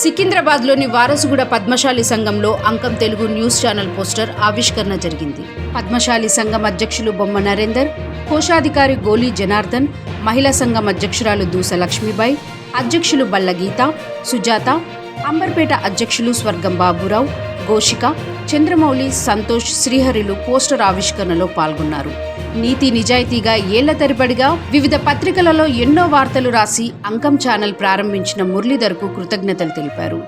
సికింద్రాబాద్లోని వారసుగూడ పద్మశాలి సంఘంలో Ankam Telugu news channel poster ఆవిష్కరణ జరిగింది. పద్మశాలి సంఘం అధ్యక్షులు బొమ్మ నరేందర్ కోశాధికారి గోలీ జనార్దన్ మహిళా సంఘం అధ్యక్షురాలు దూస లక్ష్మీబాయి అధ్యక్షులు బల్ల గీత సుజాత అంబర్పేట అధ్యక్షులు స్వర్గం బాబురావు ఘోషిక చంద్రమౌళి సంతోష్ శ్రీహరిలు పోస్టర్ ఆవిష్కరణలో పాల్గొన్నారు. నీతి నిజాయితీగా ఏళ్ళ తరబడిగా వివిధ పత్రికలలో ఎన్నో వార్తలు రాసి అంకం ఛానల్ ప్రారంభించిన మురళీధర్కు కృతజ్ఞతలు తెలిపారు.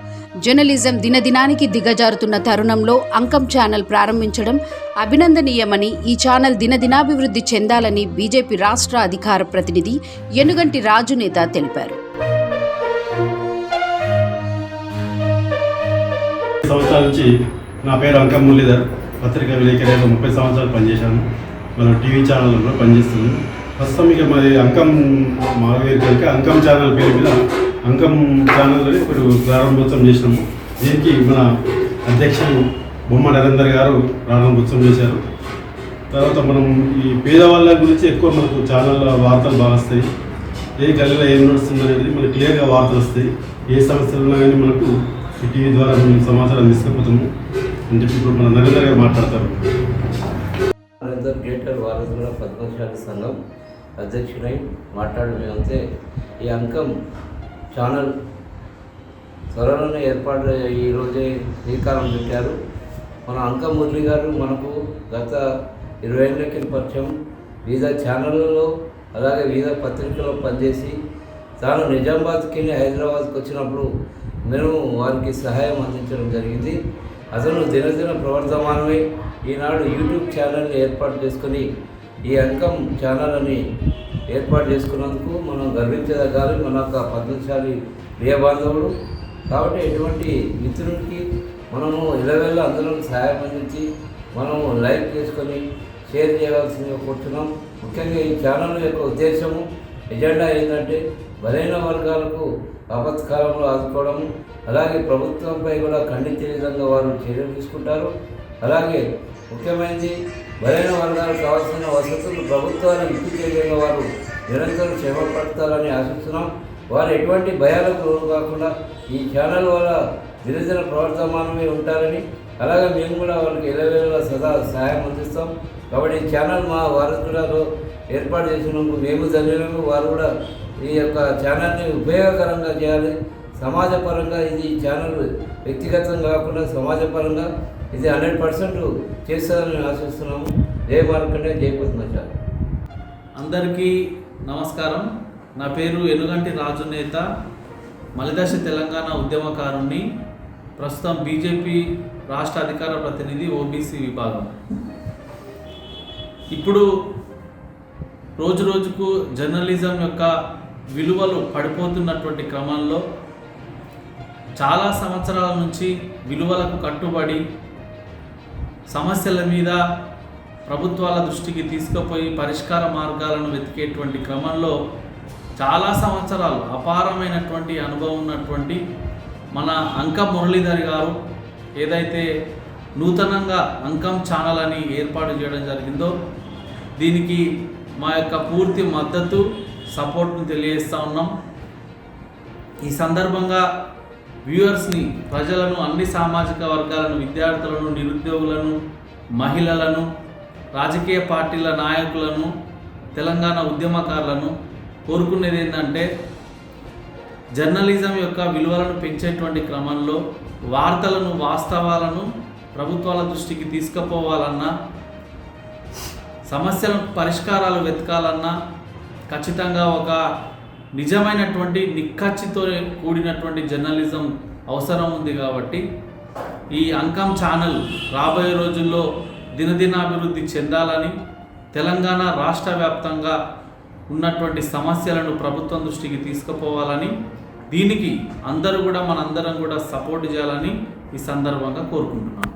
జర్నలిజం దినదినానికి దిగజారుతున్న తరుణంలో అంకం ఛానల్ ప్రారంభించడం అభినందనీయమని ఈ ఛానల్ దినదినాభివృద్ధి చెందాలని బీజేపీ రాష్ట్ర అధికార ప్రతినిధి ఎనుగంటి రాజు నేత తెలిపారు. సంవత్సరాల నుంచి నా పేరు అంకం మురళీధర్. పత్రికా విలేకరిగా ముప్పై సంవత్సరాలు పనిచేశాను. మన టీవీ ఛానల్లో కూడా పనిచేస్తున్నాను ప్రస్తుతం ఇక మరి అంకం మాగవేరు కనుక అంకం ఛానల్ పేరు మీద అంకం ఛానల్ ఇప్పుడు ప్రారంభోత్సవం చేసినాము దీనికి మన అధ్యక్షులు బొమ్మ నరేందర్ గారు ప్రారంభోత్సవం చేశారు. తర్వాత మనం ఈ పేదవాళ్ళ గురించి ఎక్కువ మనకు ఛానల్ వార్తలు బాగా వస్తాయి. ఏ గల్లీలో ఏం నడుస్తుంది అనేది మనకు క్లియర్గా వార్తలు వస్తాయి. ఏ సమస్యలు ఉన్నా కానీ మనకు టీవీ ద్వారా మేము సమాచారం తీసుకుపోతాము అని చెప్పి ఇప్పుడు మన నరేంద్ర గారు మాట్లాడతారు. నరేందర్ గ్రేటర్ వారధుల పద్మశాలి సంఘం అధ్యక్షుడై మాట్లాడమేమంతే ఈ అంకం ఛానల్ త్వరలోనే ఏర్పాటు ఈరోజే శ్రీకారం పెట్టారు మన అంకం మురళి గారు మనకు గత ఇరవై ఏళ్ళ కింద పరిచయం. వివిధ ఛానళ్ళలో అలాగే వివిధ పత్రికల్లో పనిచేసి తాను నిజామాబాద్కి వెళ్ళి హైదరాబాద్కి వచ్చినప్పుడు మేము వారికి సహాయం అందించడం జరిగింది. అతను దినదిన ప్రవర్తమానమే ఈనాడు యూట్యూబ్ ఛానల్ని ఏర్పాటు చేసుకొని ఈ అంకం ఛానల్ అని ఏర్పాటు చేసుకున్నందుకు మనం గర్వించదగాలి. మన యొక్క పద్మశాలి ప్రియ బాంధవుడు. కాబట్టి ఎటువంటి మిత్రుడికి మనము ఇలవేళ అందరం సహాయం అందించి మనము లైక్ చేసుకొని షేర్ చేయవలసిందిగా కోరుతున్నాం ముఖ్యంగా ఈ ఛానల్ యొక్క ఉద్దేశము ఎజెండా ఏంటంటే బలైన వర్గాలకు ఆపత్కాలంలో ఆదుకోవడం అలాగే ప్రభుత్వంపై కూడా ఖండించే విధంగా వారు చర్యలు తీసుకుంటారు. అలాగే ముఖ్యమైనది బలైన వర్గాలకు కావాల్సిన వసతులు ప్రభుత్వాన్ని ఇంటి చేయడంలో వారు నిరంతరం శ్రమ ఆశిస్తున్నాం. వారు ఎటువంటి భయాలకు లోను కాకుండా ఈ ఛానల్ వల్ల గిరిజన ప్రవర్తమానమే ఉంటారని అలాగే మేము కూడా వాళ్ళకి ఇరవై సదా సహాయం అందిస్తాం. కాబట్టి ఈ ఛానల్ మా వారసులలో ఏర్పాటు చేసినందుకు మేము చదివినాము వారు కూడా ఈ యొక్క ఛానల్ని ఉపయోగకరంగా చేయాలి. సమాజపరంగా ఇది ఈ ఛానల్ వ్యక్తిగతం కాకుండా సమాజపరంగా ఇది హండ్రెడ్ పర్సెంట్ చేస్తారని ఆశిస్తున్నాము. జయ మార్కండే జయ పద్మచారి అందరికీ నమస్కారం. నా పేరు ఎనుగంటి రాజు నేత మలిదశ తెలంగాణ ఉద్యమకారుణ్ణి. ప్రస్తుతం బీజేపీ రాష్ట్ర అధికార ప్రతినిధి ఓబీసీ విభాగం. ఇప్పుడు రోజు రోజుకు జర్నలిజం యొక్క విలువలు పడిపోతున్నటువంటి క్రమంలో చాలా సంవత్సరాల నుంచి విలువలకు కట్టుబడి సమస్యల మీద ప్రభుత్వాల దృష్టికి తీసుకుపోయి పరిష్కార మార్గాలను వెతికేటువంటి క్రమంలో చాలా సంవత్సరాలు అపారమైనటువంటి అనుభవం ఉన్నటువంటి మన అంకం మురళీధర్ గారు ఏదైతే నూతనంగా అంకం ఛానల్ అని ఏర్పాటు చేయడం జరిగిందో దీనికి మా యొక్క పూర్తి మద్దతు సపోర్ట్ను తెలియజేస్తూ ఉన్నాం. ఈ సందర్భంగా వ్యూవర్స్ని ప్రజలను అన్ని సామాజిక వర్గాలను విద్యార్థులను నిరుద్యోగులను మహిళలను రాజకీయ పార్టీల నాయకులను తెలంగాణ ఉద్యమకారులను కోరుకునేది ఏంటంటే జర్నలిజం యొక్క విలువలను పెంచేటువంటి క్రమంలో వార్తలను వాస్తవాలను ప్రభుత్వాల దృష్టికి తీసుకుపోవాలన్నా సమస్యల పరిష్కారాలు వెతకాలన్నా ఖచ్చితంగా ఒక నిజమైనటువంటి నిక్కచ్చితో కూడినటువంటి జర్నలిజం అవసరం ఉంది కాబట్టి ఈ అంకం ఛానల్ రాబోయే రోజుల్లో దినదినాభివృద్ధి చెందాలని తెలంగాణ రాష్ట్ర వ్యాప్తంగా ఉన్నటువంటి సమస్యలను ప్రభుత్వం దృష్టికి తీసుకుపోవాలని దీనికి అందరూ కూడా మనందరం కూడా సపోర్ట్ చేయాలని ఈ సందర్భంగా కోరుకుంటున్నాను.